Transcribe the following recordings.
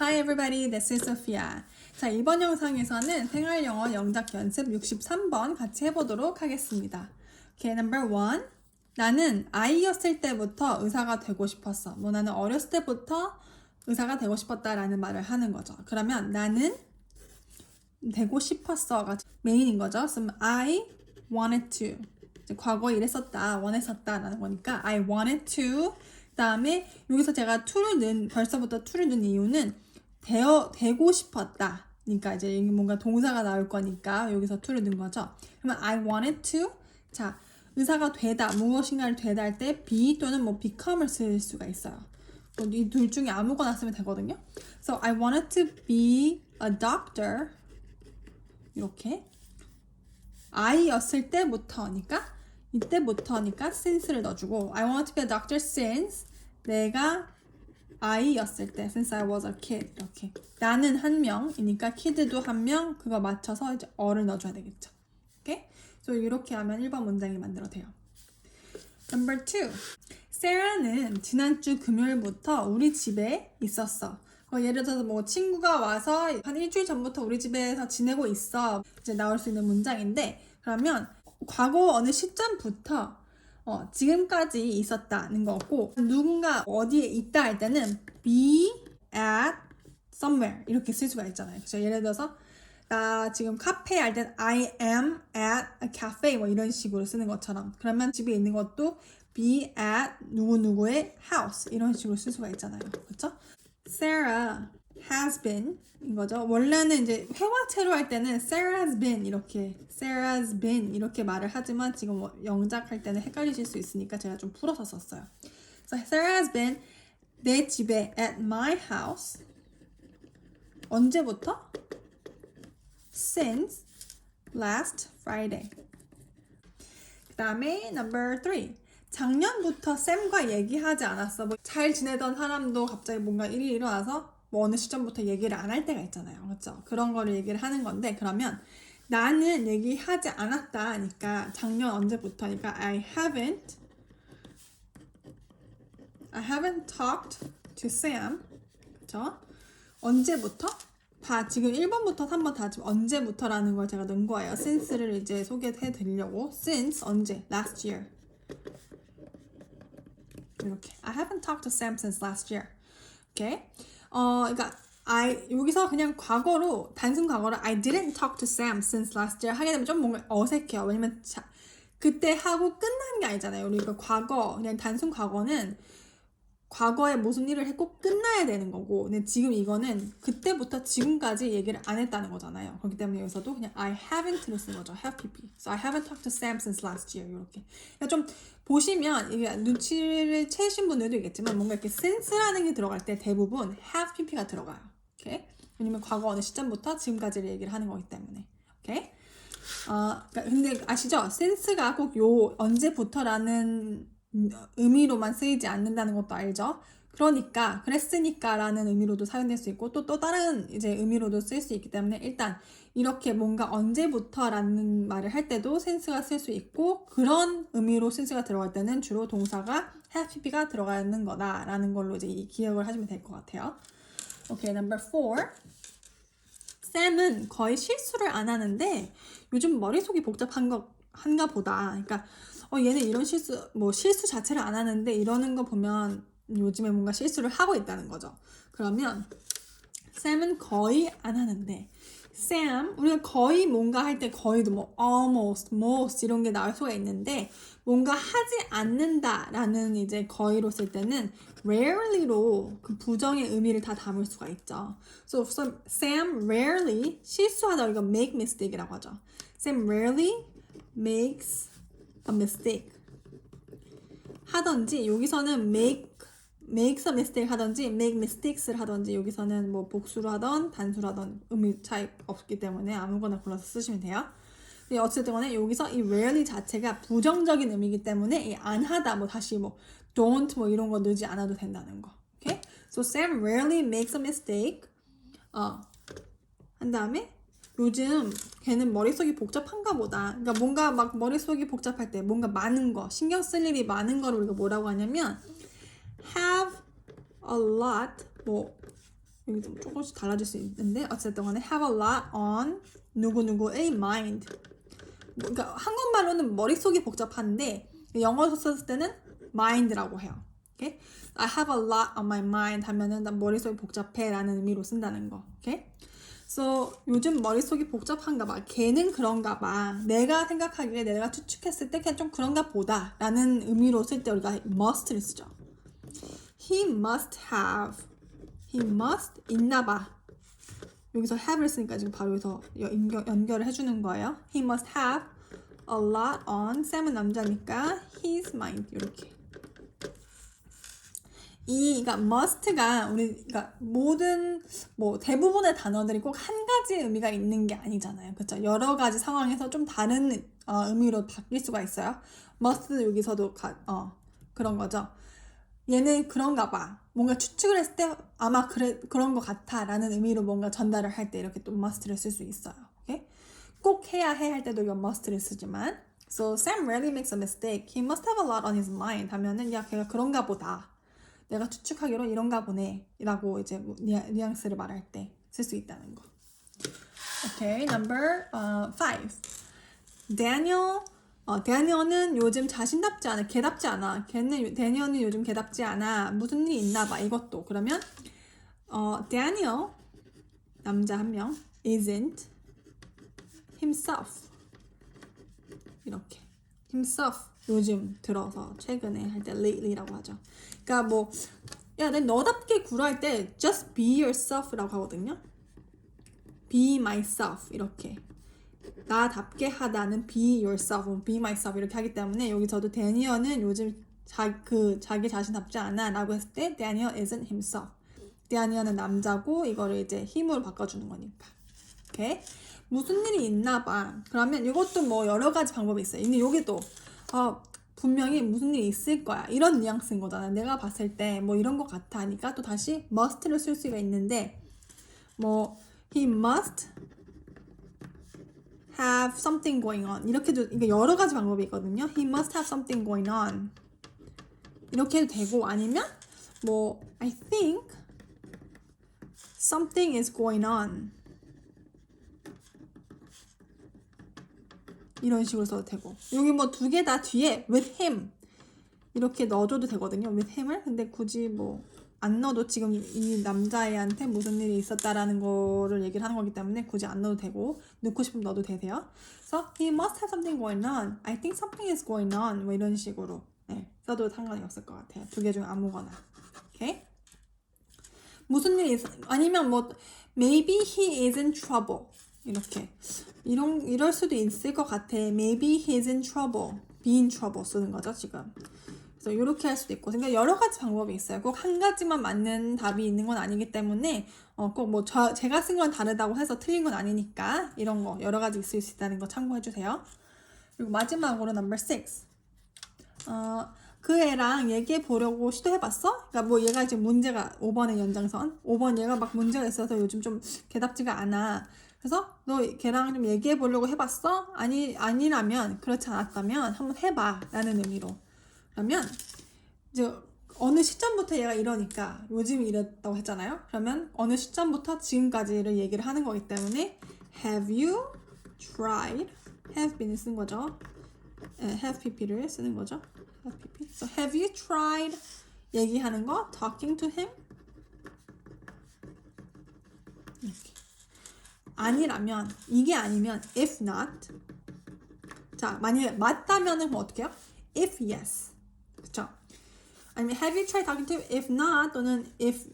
Hi everybody, this is Sophia. 자, 이번 영상에서는 생활 영어 영작 연습 63번 같이 해보도록 하겠습니다. Okay, number one. 나는 아이였을 때부터 의사가 되고 싶었어. 뭐 나는 어렸을 때부터 의사가 되고 싶었다라는 말을 하는 거죠. 그러면 나는 되고 싶었어가 메인인 거죠. 그럼 I wanted to. 과거에 이랬었다, 원했었다라는 거니까 I wanted to. 그 다음에 여기서 제가 to를 넣은 벌써부터 to를 넣은 이유는 되어 되고 싶었다. 그러니까 이제 뭔가 동사가 나올 거니까 여기서 to를 넣은 거죠. 그러면 I wanted to. 자, 의사가 되다, 무엇인가를 되다 할 때 be 또는 뭐 become을 쓸 수가 있어요. 이둘 중에 아무거나 쓰면 되거든요. So I wanted to be a doctor. 이렇게 아이였을 때부터니까 이때부터니까 since를 넣어주고 I want to be a doctor since 내가 아이였을 때 since I was a kid 이렇게 나는 한 명이니까 kid도 한 명 그거 맞춰서 이제 어를 넣어줘야 되겠죠. 오케이? 이렇게 하면 1번 문장이 만들어돼요. Number two. 세라는 지난주 금요일부터 우리 집에 있었어. 어, 예를 들어서 뭐 친구가 와서 한 일주일 전부터 우리 집에서 지내고 있어. 이제 나올 수 있는 문장인데 그러면 과거 어느 시점부터 어, 지금까지 있었다는 거고 누군가 어디에 있다 할 때는 be at somewhere 이렇게 쓸 수가 있잖아요. 그래서 예를 들어서 나 지금 카페에 할땐 I am at a cafe 뭐 이런 식으로 쓰는 것처럼 그러면 집에 있는 것도 be at 누구누구의 house 이런 식으로 쓸 수가 있잖아요. 그렇죠? Sarah has been 인 거죠. 원래는 이제 회화체로 할 때는 Sarah has been 이렇게 Sarah has been 이렇게 말을 하지만 지금 뭐 영작할 때는 헷갈리실 수 있으니까 제가 좀 풀어서 썼어요. So Sarah has been 내 집에 at my house 언제부터? Since last Friday. 그 다음에 number three. 작년부터 쌤과 얘기하지 않았어. 뭐 잘 지내던 사람도 갑자기 뭔가 일이 일어나서 뭐 어느 시점부터 얘기를 안 할 때가 있잖아요. 그렇죠? 그런 거를 얘기를 하는 건데 그러면 나는 얘기하지 않았다 니까 작년 언제부터 니까 I haven't I haven't talked to Sam. 그렇죠? 언제부터? 다 지금 1번부터 3번 다 지금 언제부터라는 걸 제가 넣은 거예요. since를 이제 소개해 드리려고. since 언제? last year. 이렇게. I haven't talked to Sam since last year. 오케이. 어, 그러니까 I 여기서 그냥 과거로 단순 과거로 I didn't talk to Sam since last year 하게 되면 좀 뭔가 어색해요. 왜냐면 자, 그때 하고 끝난 게 아니잖아요. 우리가 과거 그냥 단순 과거는 과거에 무슨 일을 했고 끝나야 되는 거고 근데 지금 이거는 그때부터 지금까지 얘기를 안 했다는 거잖아요. 그렇기 때문에 여기서도 그냥 I haven't를 쓴 거죠. have pp. So I haven't talked to Sam since last year 이렇게. 그러니까 좀 보시면 이게 눈치를 채신 분들도 있겠지만 뭔가 이렇게 since라는 게 들어갈 때 대부분 have pp가 들어가요. 오케이? 왜냐면 과거 어느 시점부터 지금까지를 얘기를 하는 거기 때문에. 오케이? 어, 그러니까 근데 아시죠? since가 꼭 요 언제부터라는 의미로만 쓰이지 않는다는 것도 알죠? 그러니까 그랬으니까라는 의미로도 사용될 수 있고 또또 다른 이제 의미로도 쓸 수 있기 때문에 일단 이렇게 뭔가 언제부터라는 말을 할 때도 센스가 쓸 수 있고 그런 의미로 센스가 들어갈 때는 주로 동사가 have pp가 들어가는 거다라는 걸로 이제 기억을 하시면 될 것 같아요. 오케이, number four. 쌤은 거의 실수를 안 하는데 요즘 머릿속이 복잡한 거 한가 보다. 그러니까 어 얘는 이런 실수 뭐 실수 자체를 안 하는데 이러는 거 보면 요즘에 뭔가 실수를 하고 있다는 거죠. 그러면 쌤은 거의 안 하는데 Sam 우리가 거의 뭔가 할 때 거의도 뭐 almost, most 이런 게 나올 수가 있는데 뭔가 하지 않는다라는 이제 거의로 쓸 때는 rarely로 그 부정의 의미를 다 담을 수가 있죠. So Sam rarely 실수하다 이거 make mistake이라고 하죠. Sam rarely makes a mistake 하던지 여기서는 make makes a mistake 하던지 make mistakes를 하던지 여기서는 뭐 복수로 하던 단수로 하던 의미 차이 없기 때문에 아무거나 골라서 쓰시면 돼요. 근데 어쨌든 간에 여기서 이 rarely 자체가 부정적인 의미이기 때문에 이 안 하다 뭐 다시 뭐 don't 뭐 이런 거 넣지 않아도 된다는 거. 오케이? So Sam rarely makes a mistake. 어. 한 다음에 요즘 걔는 머릿속이 복잡한가 보다. 그러니까 뭔가 막 머릿속이 복잡할 때 뭔가 많은 거, 신경 쓸 일이 많은 거를 우리가 뭐라고 하냐면 have a lot 뭐 여기 좀 조금씩 달라질 수 있는데 어쨌든 간에 have a lot on 누구누구의 mind 뭐, 그러니까 한국말로는 머릿속이 복잡한데 영어로 썼을 때는 mind라고 해요. 오케이? I have a lot on my mind 하면은 난 머릿속이 복잡해 라는 의미로 쓴다는 거. 오 So 요즘 머릿속이 복잡한가 봐. 걔는 그런가 봐. 내가 생각하기에 내가 추측했을 때 그냥 좀 그런가 보다 라는 의미로 쓸 때 우리가 must를 쓰죠. He must have. He must 있나 봐. 여기서 have를 쓰니까 지금 바로 여기서 연결, 연결을 해주는 거예요. He must have a lot on. 쌤은 남자니까 his mind 이렇게. 이 그러니까 must가 우리 그러니까 모든 뭐 대부분의 단어들이 꼭 한 가지 의미가 있는 게 아니잖아요. 그렇죠? 여러 가지 상황에서 좀 다른 어, 의미로 바뀔 수가 있어요. must 여기서도 가, 어, 그런 거죠. 얘는 그런가 봐. 뭔가 추측을 했을 때 아마 그래 그런 것 같아라는 의미로 뭔가 전달을 할 때 이렇게 또 must를 쓸 수 있어요. 오케이? 꼭 해야 해 할 때도 이건 must를 쓰지만 So Sam rarely makes a mistake. He must have a lot on his mind 하면은 야 걔가 그런가 보다. 내가 추측하기로 이런가 보네 라고 이제 뭐 뉘- 뉘앙스를 말할 때 쓸 수 있다는 거. 오케이, number five. Daniel, 어, 데니얼은 요즘 자신답지 않아, 개답지 않아. 걔는 데니얼은 요즘 개답지 않아. 무슨 일이 있나 봐. 이것도 그러면 어, Daniel 남자 한 명 isn't himself 이렇게 himself 요즘 들어서 최근에 할 때 lately라고 하죠. 그러니까 뭐 야, 내 너답게 굴할 때 just be yourself라고 하거든요. be myself 이렇게 나답게 하다는 be yourself, be myself 이렇게 하기 때문에 여기서도 데니얼은 요즘 자, 그 자기 자신답지 않아라고 했을 때 Daniel isn't himself. 데니얼은 남자고 이거를 이제 힘으로 바꿔주는 거니까. 오케이? 무슨 일이 있나 봐. 그러면 이것도 뭐 여러 가지 방법이 있어요. 근데 여기도 어, 분명히 무슨 일이 있을 거야. 이런 뉘앙스인 거잖아. 내가 봤을 때 뭐 이런 것 같아 하니까 또 다시 must를 쓸 수가 있는데 뭐 he must have something going on. 이렇게도 이게 여러 가지 방법이 있거든요. He must have something going on. 이렇게 해도 되고 아니면 뭐 I think something is going on. 이런 식으로 써도 되고. 여기 뭐 두 개 다 뒤에 with him 이렇게 넣어줘도 되거든요. with him을. 근데 굳이 뭐 안 넣어도 지금 이 남자애한테 무슨 일이 있었다라는 거를 얘기를 하는 거기 때문에 굳이 안 넣어도 되고. 넣고 싶으면 넣어도 되세요. 그래서 he must have something going on. I think something is going on. 뭐 이런 식으로. 네, 써도 상관이 없을 것 같아요. 두 개 중 아무거나. 오케이? 무슨 일이 있어 아니면 뭐 maybe he is in trouble 이렇게. 이런 이럴 수도 있을 것 같아. Maybe he's in trouble. Be in trouble 쓰는 거죠 지금. 그래서 이렇게 할 수도 있고. 그러니까 여러 가지 방법이 있어요. 꼭 한 가지만 맞는 답이 있는 건 아니기 때문에 어, 꼭뭐 제가 쓴 건 다르다고 해서 틀린 건 아니니까 이런 거 여러 가지 있을 수 있다는 거 참고해 주세요. 그리고 마지막으로 number six. 어, 그 애랑 얘기해 보려고 시도해 봤어? 그러니까 뭐 얘가 지금 문제가 5번의 연장선. 5번 얘가 막 문제가 있어서 요즘 좀 개답지가 않아 그래서 너 걔랑 좀 얘기해 보려고 해봤어? 아니 아니라면 그렇지 않았다면 한번 해봐. 라는 의미로. 그러면 이제 어느 시점부터 얘가 이러니까 요즘 이랬다고 했잖아요? 그러면 어느 시점부터 지금까지를 얘기를 하는 거기 때문에 have you tried? have been을 쓴 거죠. 네, have pp를 쓰는 거죠. have pp. So have you tried 얘기하는 거? talking to him 이렇게 아니라면 이게 아니면 if not 자 만약에 맞다면은 그럼 어떻게 해요? if yes 그쵸? 아니면 have you tried talking to if not 또는 if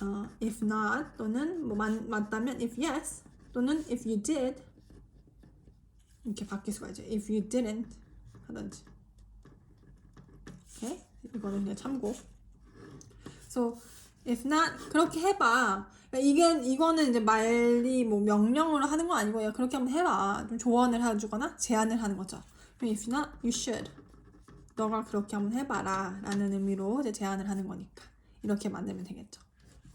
어, if not 또는 뭐 맞, 맞다면 if yes 또는 if you did 이렇게 바뀔 수가 있죠 if you didn't 하든지 오케이 이거는 그냥 참고 so if not 그렇게 해봐. 그러니까 이게 이거는 이제 말이 뭐 명령으로 하는 거 아니고 야 그렇게 한번 해봐. 좀 조언을 해주거나 제안을 하는 거죠. if not you should. 너가 그렇게 한번 해봐라. 라는 의미로 이제 제안을 하는 거니까. 이렇게 만들면 되겠죠.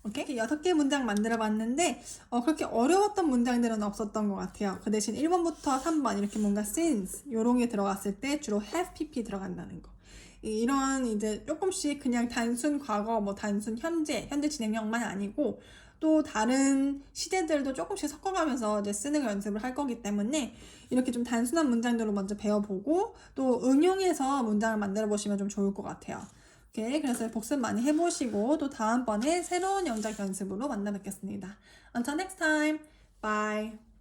오케이? 여섯 개 문장 만들어 봤는데 어, 그렇게 어려웠던 문장들은 없었던 것 같아요. 그 대신 1번부터 3번 이렇게 뭔가 since 요런 게 들어갔을 때 주로 have pp 들어간다는 거 이런 이제 조금씩 그냥 단순 과거, 뭐 단순 현재, 현재 진행형만 아니고 또 다른 시대들도 조금씩 섞어가면서 이제 쓰는 연습을 할 거기 때문에 이렇게 좀 단순한 문장들을 먼저 배워보고 또 응용해서 문장을 만들어 보시면 좀 좋을 것 같아요. 오케이, 그래서 복습 많이 해보시고 또 다음번에 새로운 영작 연습으로 만나 뵙겠습니다. Until next time, bye.